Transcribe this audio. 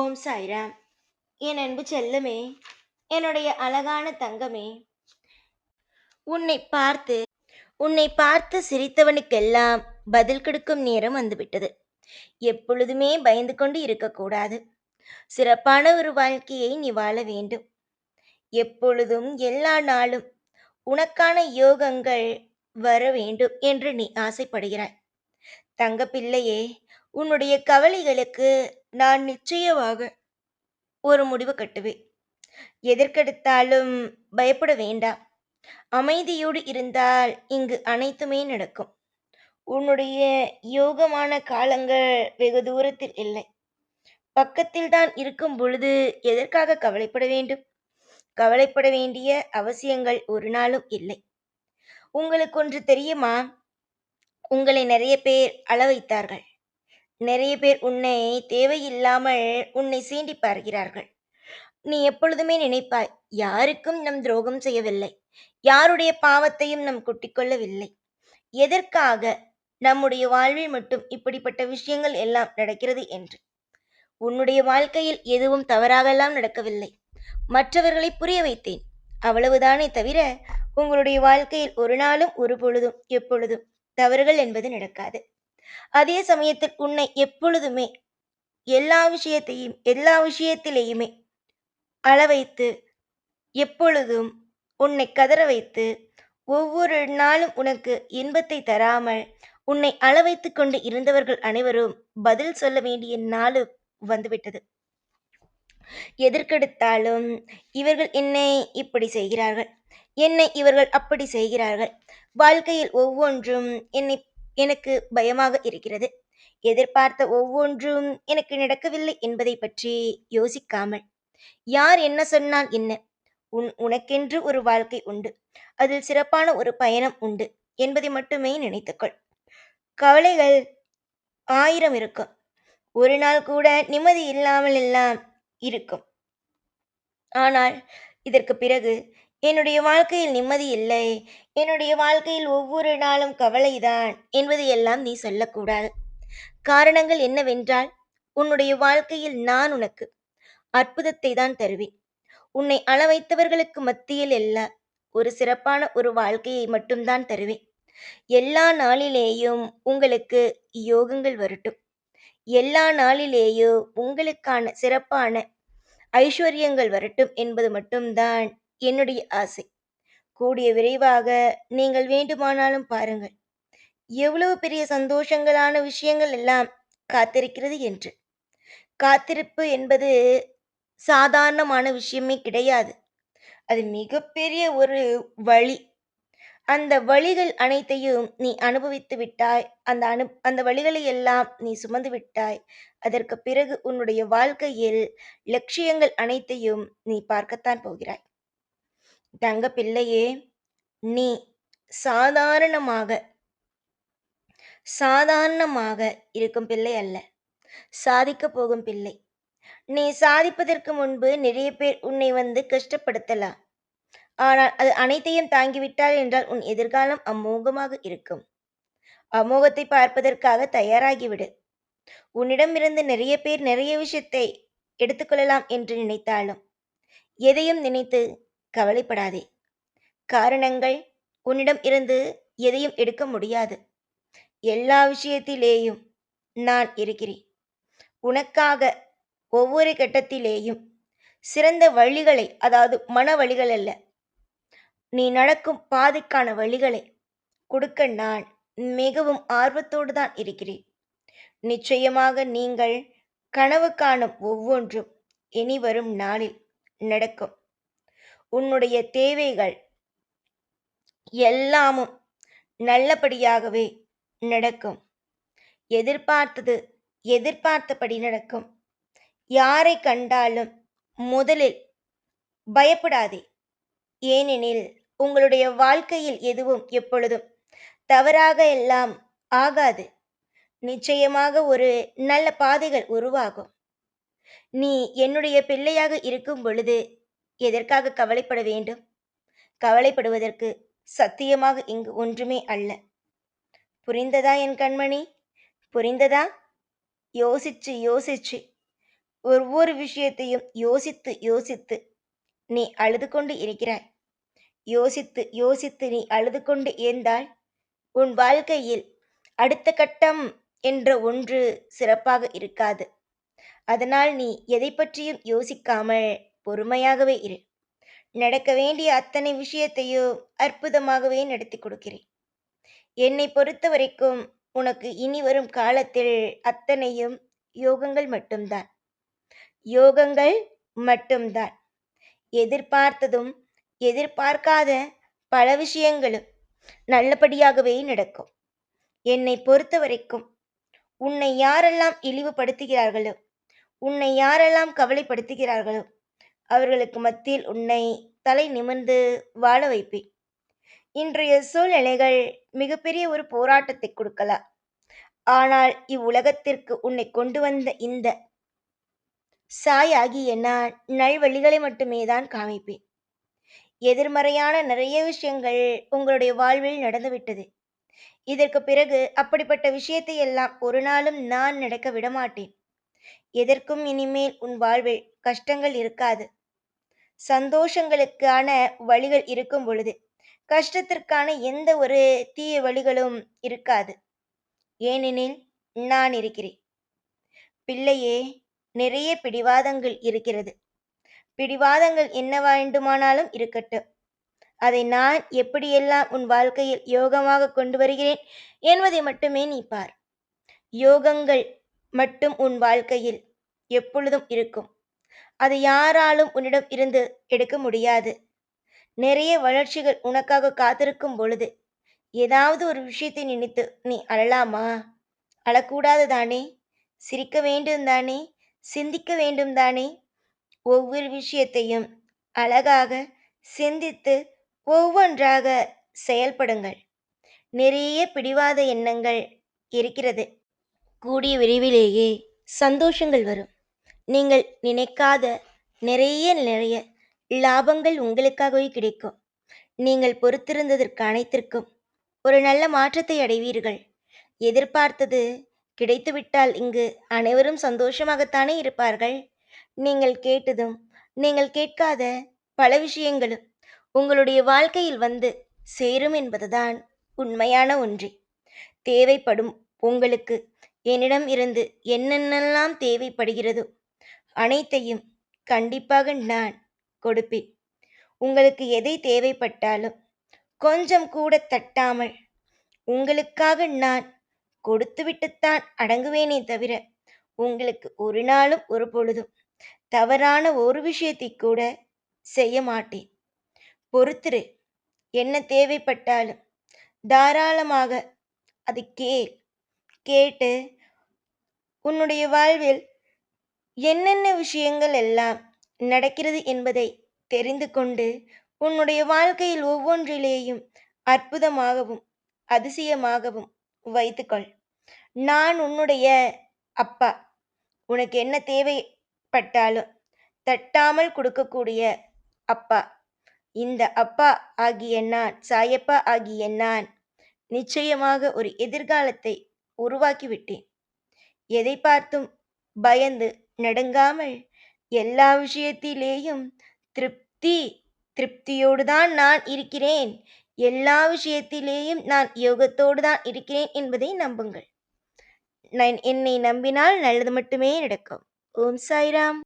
ஓம் சாய்ராம். என் அன்பு செல்லமே என்னுடைய அழகான தங்கமே உன்னை பார்த்து உன்னை பார்த்து சிரித்தவனுக்கெல்லாம் பதில் கொடுக்கும் நேரம் வந்துவிட்டது. எப்பொழுதுமே பயந்து கொண்டு இருக்கக்கூடாது. சிறப்பான ஒரு வாழ்க்கையை நீ வாழ வேண்டும். எப்பொழுதும் எல்லா நாளும் உனக்கான யோகங்கள் வர வேண்டும் என்று நீ ஆசைப்படுகிறாய். தங்க பிள்ளையே உன்னுடைய கவலைகளுக்கு நான் நிச்சயமாக ஒரு முடிவு கட்டுவேன். எதற்கெடுத்தாலும் பயப்பட வேண்டாம். அமைதியோடு இருந்தால் இங்கு அனைத்துமே நடக்கும். உன்னுடைய யோகமான காலங்கள் வெகு தூரத்தில் இல்லை. பக்கத்தில் தான் இருக்கும் பொழுது எதற்காக கவலைப்பட வேண்டும்? கவலைப்பட வேண்டிய அவசியங்கள் ஒரு நாளும் இல்லை. உங்களுக்கு ஒன்று தெரியுமா? உங்களை நிறைய பேர் அள வைத்தார்கள் நிறைய பேர் உன்னை தேவையில்லாமல் உன்னை சீண்டி பார்க்கிறார்கள். நீ எப்பொழுதுமே நினைப்பாய் யாருக்கும் நம் துரோகம் செய்யவில்லை. யாருடைய பாவத்தையும் நம் கொட்டிக்கொள்ளவில்லை. எதற்காக நம்முடைய வாழ்வில் மட்டும் இப்படிப்பட்ட விஷயங்கள் எல்லாம் நடக்கிறது என்று? உன்னுடைய வாழ்க்கையில் எதுவும் தவறாகலாம் நடக்கவில்லை. மற்றவர்களை புரிய வைத்தேன். அவ்வளவுதானே தவிர உங்களுடைய வாழ்க்கையில் ஒரு நாளும் ஒரு பொழுதும் எப்பொழுதும் தவறுகள் என்பது நடக்காது. அதே சமயத்தில் உன்னை எப்பொழுதுமே எல்லா விஷயத்தையும் எல்லா விஷயத்திலேயுமே அள வைத்து எப்பொழுதும் உன்னை கதற வைத்து ஒவ்வொரு நாளும் உனக்கு இன்பத்தை தராமல் உன்னை அளவைத்து கொண்டு இருந்தவர்கள் அனைவரும் பதில் சொல்ல வேண்டிய நாள் வந்துவிட்டது. எதற்கெடுத்தாலும் இவர்கள் என்னை இப்படி செய்கிறார்கள்? என்னை இவர்கள் அப்படி செய்கிறார்கள்? வாழ்க்கையில் ஒவ்வொன்றும் என்னை எனக்கு பயமாக இருக்கிறது. எதிர்பார்த்த ஒவ்வொன்றும் எனக்கு நடக்கவில்லை என்பதை பற்றி யோசிக்காமல். யார் என்ன சொன்னால் என்ன? உன் உனக்கென்று ஒரு வாழ்க்கை உண்டு. அதில் சிறப்பான ஒரு பயணம் உண்டு என்பதை மட்டுமே நினைத்துக்கொள். கவலைகள் ஆயிரம் இருக்கும். ஒரு நாள் கூட நிம்மதி இல்லாமல் எல்லாம் இருக்கும். ஆனால் இதற்கு பிறகு என்னுடைய வாழ்க்கையில் நிம்மதி இல்லை. என்னுடைய வாழ்க்கையில் ஒவ்வொரு நாளும் கவலைதான் என்பது எல்லாம் நீ சொல்லக்கூடாது. காரணங்கள் என்னவென்றால் உன்னுடைய வாழ்க்கையில் நான் உனக்கு அற்புதத்தை தான் தருவேன். உன்னை அளவைத்தவர்களுக்கு மத்தியில் அல்ல ஒரு சிறப்பான ஒரு வாழ்க்கையை மட்டும்தான் தருவேன். எல்லா நாளிலேயும் உங்களுக்கு யோகங்கள் வரட்டும். எல்லா நாளிலேயோ உங்களுக்கான சிறப்பான ஐஸ்வர்யங்கள் வரட்டும் என்பது மட்டும்தான் என்னுடைய ஆசை. கூடிய விரைவாக நீங்கள் வேண்டுமானாலும் பாருங்கள். எவ்வளவு பெரிய சந்தோஷங்களான விஷயங்கள் எல்லாம் காத்திருக்கிறது என்று. காத்திருப்பு என்பது சாதாரணமான விஷயமே கிடையாது. அது மிகப்பெரிய ஒரு வழி. அந்த வழிகள் அனைத்தையும் நீ அனுபவித்து விட்டாய். அந்த அனு அந்த வழிகளை எல்லாம் நீ சுமந்து விட்டாய். அதற்கு பிறகு உன்னுடைய வாழ்க்கையில் லட்சியங்கள் அனைத்தையும் நீ பார்க்கத்தான் போகிறாய். தங்க பிள்ளையே நீ சாதாரணமாக சாதாரணமாக இருக்கும் பிள்ளை அல்ல. சாதிக்க போகும் பிள்ளை. நீ சாதிப்பதற்கு முன்பு நிறைய பேர் உன்னை வந்து கஷ்டப்படுத்தலாம். ஆனால் அது அனைத்தையும் தாங்கிவிட்டால் என்றால் உன் எதிர்காலம் அமோகமாக இருக்கும். அமோகத்தை பார்ப்பதற்காக தயாராகிவிடு. உன்னிடமிருந்து நிறைய பேர் நிறைய விஷயத்தை எடுத்துக்கொள்ளலாம் என்று நினைத்தாலும் எதையும் நினைத்து கவலைப்படாதே. காரணங்கள் உன்னிடம் இருந்து எதையும் எடுக்க முடியாது. எல்லா விஷயத்திலேயும் நான் இருக்கிறேன். உனக்காக ஒவ்வொரு கட்டத்திலேயும் சிறந்த வழிகளை அதாவது மன வழிகள் அல்ல நீ நடக்கும் பாதைக்கான வழிகளை கொடுக்க நான் மிகவும் ஆர்வத்தோடு தான் இருக்கிறேன். நிச்சயமாக நீங்கள் கனவு காணும் ஒவ்வொன்றும் இனி வரும் நாளில் நடக்கும். உன்னுடைய தேவைகள் எல்லாமும் நல்லபடியாகவே நடக்கும். எதிர்பார்த்தது எதிர்பார்த்தபடி நடக்கும். யாரை கண்டாலும் முதலில் பயப்படாதே. ஏனெனில் உங்களுடைய வாழ்க்கையில் எதுவும் எப்பொழுதும் தவறாக எல்லாம் ஆகாது. நிச்சயமாக ஒரு நல்ல பாதைகள் உருவாகும். நீ என்னுடைய பிள்ளையாக இருக்கும் பொழுது எதற்காக கவலைப்பட வேண்டும்? கவலைப்படுவதற்கு சத்தியமாக இங்கு ஒன்றுமே அல்ல. புரிந்ததா என் கண்மணி? புரிந்ததா? யோசிச்சு யோசிச்சு. ஒவ்வொரு விஷயத்தையும் யோசித்து யோசித்து நீ அழுது கொண்டு இருக்கிறாய். யோசித்து யோசித்து நீ அழுது கொண்டு இருந்தால் உன் வாழ்க்கையில் அடுத்த கட்டம் என்ற ஒன்று சிறப்பாக இருக்காது. அதனால் நீ எதை பற்றியும் யோசிக்காமல் பொறுமையாகவே இரு. நடக்க வேண்டிய அத்தனை விஷயத்தையும் அற்புதமாகவே நடத்தி கொடுக்கிறேன். என்னை பொறுத்த வரைக்கும் உனக்கு இனி வரும் காலத்தில் அத்தனையும் யோகங்கள் மட்டும்தான். யோகங்கள் மட்டும்தான். எதிர்பார்த்ததும் எதிர்பார்க்காத பல விஷயங்களும் நல்லபடியாகவே நடக்கும். என்னை பொறுத்த வரைக்கும் உன்னை யாரெல்லாம் இழிவுபடுத்துகிறார்களோ உன்னை யாரெல்லாம் கவலைப்படுத்துகிறார்களோ அவர்களுக்கு மத்தியில் உன்னை தலை நிமிர்ந்து வாழ வைப்பேன். இன்றைய சூழ்நிலைகள் மிகப்பெரிய ஒரு போராட்டத்தை கொடுக்கலாம் ஆனால் இவ்வுலகத்திற்கு உன்னை கொண்டு வந்த இந்த சாயாகிய நான் நல்வழிகளை மட்டுமே தான் காமிப்பேன். எதிர்மறையான நிறைய விஷயங்கள் உங்களுடைய வாழ்வில் நடந்துவிட்டது இதற்கு பிறகு அப்படிப்பட்ட விஷயத்தை எல்லாம் ஒரு நாளும் நான் நடக்க விடமாட்டேன். எதற்கும் இனிமேல் உன் வாழ்வில் கஷ்டங்கள் இருக்காது. சந்தோஷங்களுக்கான வழிகள் இருக்கும் பொழுது கஷ்டத்திற்கான எந்த ஒரு தீய வழிகளும் இருக்காது. ஏனெனில் நான் இருக்கிறேன். பிள்ளையே நிறைய பிடிவாதங்கள் இருக்கிறது. பிடிவாதங்கள் என்ன வேண்டுமானாலும் இருக்கட்டும். அதை நான் எப்படியெல்லாம் உன் வாழ்க்கையில் யோகமாக கொண்டு வருகிறேன் என்பதை மட்டுமே நீ பார். யோகங்கள் மட்டும் உன் வாழ்க்கையில் எப்பொழுதும் இருக்கும். அது யாராலும் உன்னிடம் இருந்து எடுக்க முடியாது. நிறைய வளர்ச்சிகள் உனக்காக காத்திருக்கும் பொழுது ஏதாவது ஒரு விஷயத்தை நினைத்து நீ அழலாமா? அழக்கூடாது தானே? சிரிக்க வேண்டும் தானே? சிந்திக்க வேண்டும் தானே? ஒவ்வொரு விஷயத்தையும் அழகாக சிந்தித்து ஒவ்வொன்றாக செயல்படுங்கள். நிறைய பிடிவாத எண்ணங்கள் இருக்கிறது. கூடிய விரைவிலேயே சந்தோஷங்கள் வரும். நீங்கள் நினைக்காத நிறைய நிறைய லாபங்கள் உங்களுக்காகவே கிடைக்கும். நீங்கள் பொறுத்திருந்ததற்கு அனைத்திற்கும் ஒரு நல்ல மாற்றத்தை அடைவீர்கள். எதிர்பார்த்தது கிடைத்துவிட்டால் இங்கு அனைவரும் சந்தோஷமாகத்தானே இருப்பார்கள்? நீங்கள் கேட்டதும் நீங்கள் கேட்காத பல விஷயங்களும் உங்களுடைய வாழ்க்கையில் வந்து சேரும் என்பதுதான் உண்மையான ஒன்றே. தேவைப்படும் உங்களுக்கு என்னிடம் இருந்து என்னென்னலாம் தேவைப்படுகிறதோ அனைத்தையும் கண்டிப்பாக நான் கொடுப்பேன். உங்களுக்கு எதை தேவைப்பட்டாலும் கொஞ்சம் கூட தட்டாமல் உங்களுக்காக நான் கொடுத்துவிட்டுத்தான் அடங்குவேனே தவிர உங்களுக்கு ஒரு நாளும் ஒரு பொழுதும் தவறான ஒரு விஷயத்தை கூட செய்ய மாட்டேன். பொறுத்திரு என்ன தேவைப்பட்டாலும் தாராளமாக அது கேள். கேட்டு உன்னுடைய வாழ்வில் என்னென்ன விஷயங்கள் எல்லாம் நடக்கிறது என்பதை தெரிந்து கொண்டு உன்னுடைய வாழ்க்கையில் ஒவ்வொன்றிலேயும் அற்புதமாகவும் அதிசயமாகவும் வைத்துக்கொள். நான் உன்னுடைய அப்பா. உனக்கு என்ன தேவைப்பட்டாலும் தட்டாமல் கொடுக்கக்கூடிய அப்பா. இந்த அப்பா ஆகிய நான் சாயப்பா ஆகிய நான் நிச்சயமாக ஒரு எதிர்காலத்தை உருவாக்கிவிட்டேன் எதை பார்த்தும் பயந்து நடுங்காமல் எல்லா விஷயத்திலேயும் திருப்தி திருப்தியோடு தான் நான் இருக்கிறேன். எல்லா விஷயத்திலேயும் நான் யோகத்தோடு தான் இருக்கிறேன் என்பதை நம்புங்கள். நான் என்னை நம்பினால் நல்லது மட்டுமே நடக்கும். ஓம் சாய்ராம்.